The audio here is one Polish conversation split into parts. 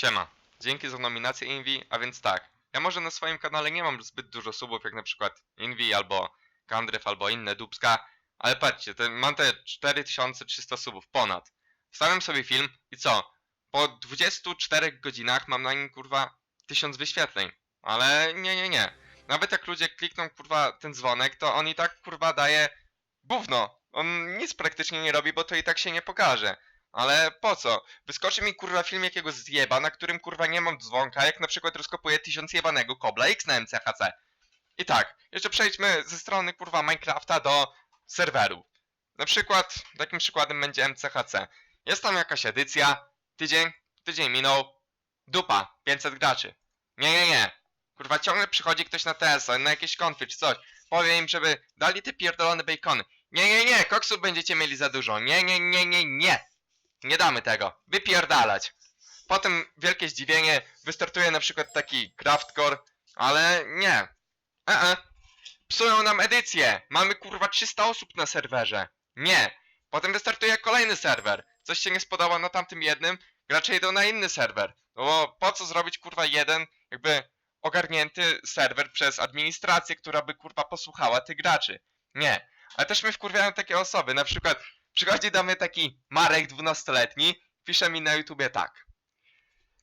Siema. Dzięki za nominację Invi, a więc tak. Ja może na swoim kanale nie mam zbyt dużo subów, jak na przykład Invi albo Kandryw albo inne dubska, ale patrzcie, te, mam te 4300 subów ponad. Wstawiam sobie film i co? Po 24 godzinach mam na nim kurwa 1000 wyświetleń. Ale nie, nie, nie. Nawet jak ludzie klikną kurwa ten dzwonek, to on i tak kurwa daje gówno. On nic praktycznie nie robi, bo to i tak się nie pokaże. Ale po co? Wyskoczy mi kurwa film jakiegoś zjeba, na którym kurwa nie mam dzwonka, jak na przykład rozkopuję tysiąc jebanego kobla X na MCHC. I tak, jeszcze przejdźmy ze strony kurwa Minecrafta do serweru. Na przykład, takim przykładem będzie MCHC. Jest tam jakaś edycja, tydzień, tydzień minął, dupa, 500 graczy. Nie, nie, nie. Kurwa, ciągle przychodzi ktoś na TS, na jakieś konfy czy coś. Powie im, żeby dali te pierdolone bacony. Nie, nie, nie, koksów będziecie mieli za dużo. Nie, nie, nie, nie, nie. Nie damy tego. Wypierdalać. Potem wielkie zdziwienie, wystartuje na przykład taki craftcore, ale nie. E -e. Psują nam edycję. Mamy kurwa 300 osób na serwerze. Nie. Potem wystartuje kolejny serwer. Coś się nie spodoba na tamtym jednym, gracze idą na inny serwer. No bo po co zrobić kurwa jeden, jakby ogarnięty serwer przez administrację, która by kurwa posłuchała tych graczy. Nie. Ale też mnie wkurwiają takie osoby, na przykład Przychodzi do mnie taki Marek 12-letni, pisze mi na YouTubie tak.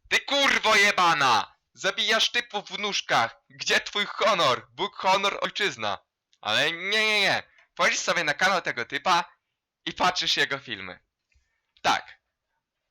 Ty kurwo jebana! Zabijasz typów w nóżkach! Gdzie twój honor? Bóg, honor, ojczyzna. Ale nie, nie, nie. Wchodzisz sobie na kanał tego typa i patrzysz jego filmy. Tak.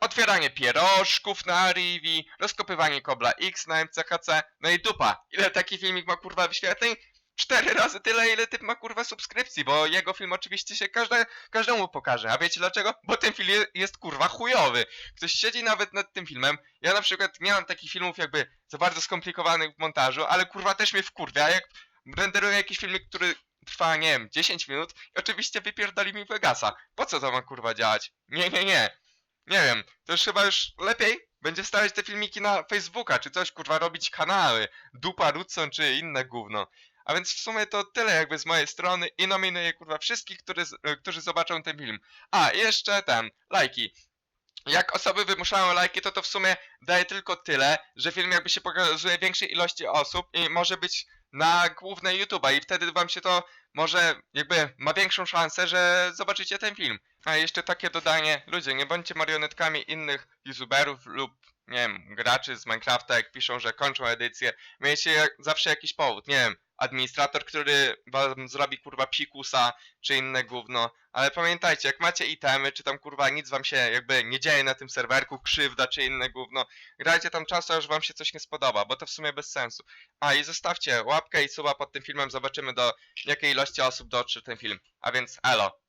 Otwieranie pierożków na Rivi, rozkopywanie kobla X na MCHC, no i dupa. Ile taki filmik ma kurwa wyświetleń? Cztery razy tyle, ile typ ma kurwa subskrypcji, bo jego film oczywiście się każde, każdemu pokaże. A wiecie dlaczego? Bo ten film je- jest kurwa chujowy. Ktoś siedzi nawet nad tym filmem. Ja na przykład nie mam takich filmów jakby za bardzo skomplikowanych w montażu, ale kurwa też mnie wkurwia, jak renderuję jakiś filmik, który trwa, nie wiem, 10 minut i oczywiście wypierdoli mi Vegasa. Po co to ma kurwa działać? Nie, nie, nie. Nie wiem, to już chyba już lepiej będzie stawiać te filmiki na Facebooka, czy coś, kurwa, robić kanały, dupa, Rudson, czy inne gówno. A więc w sumie to tyle jakby z mojej strony i nominuję kurwa wszystkich, który, z- którzy zobaczą ten film. A, jeszcze ten, lajki. Jak osoby wymuszają lajki, to to w sumie daje tylko tyle, że film jakby się pokazuje większej ilości osób i może być na głównej YouTube'a i wtedy wam się to może jakby ma większą szansę, że zobaczycie ten film. A jeszcze takie dodanie, ludzie, nie bądźcie marionetkami innych youtuberów lub nie wiem, graczy z Minecrafta, jak piszą, że kończą edycję. Miejcie jak, zawsze jakiś powód, nie wiem, administrator, który wam zrobi kurwa psikusa, czy inne gówno. Ale pamiętajcie, jak macie itemy, czy tam kurwa nic wam się jakby nie dzieje na tym serwerku, krzywda, czy inne gówno, grajcie tam czasu, aż wam się coś nie spodoba, bo to w sumie bez sensu. A i zostawcie łapkę i suba pod tym filmem, zobaczymy do jakiej ilości osób dotrze ten film. A więc elo.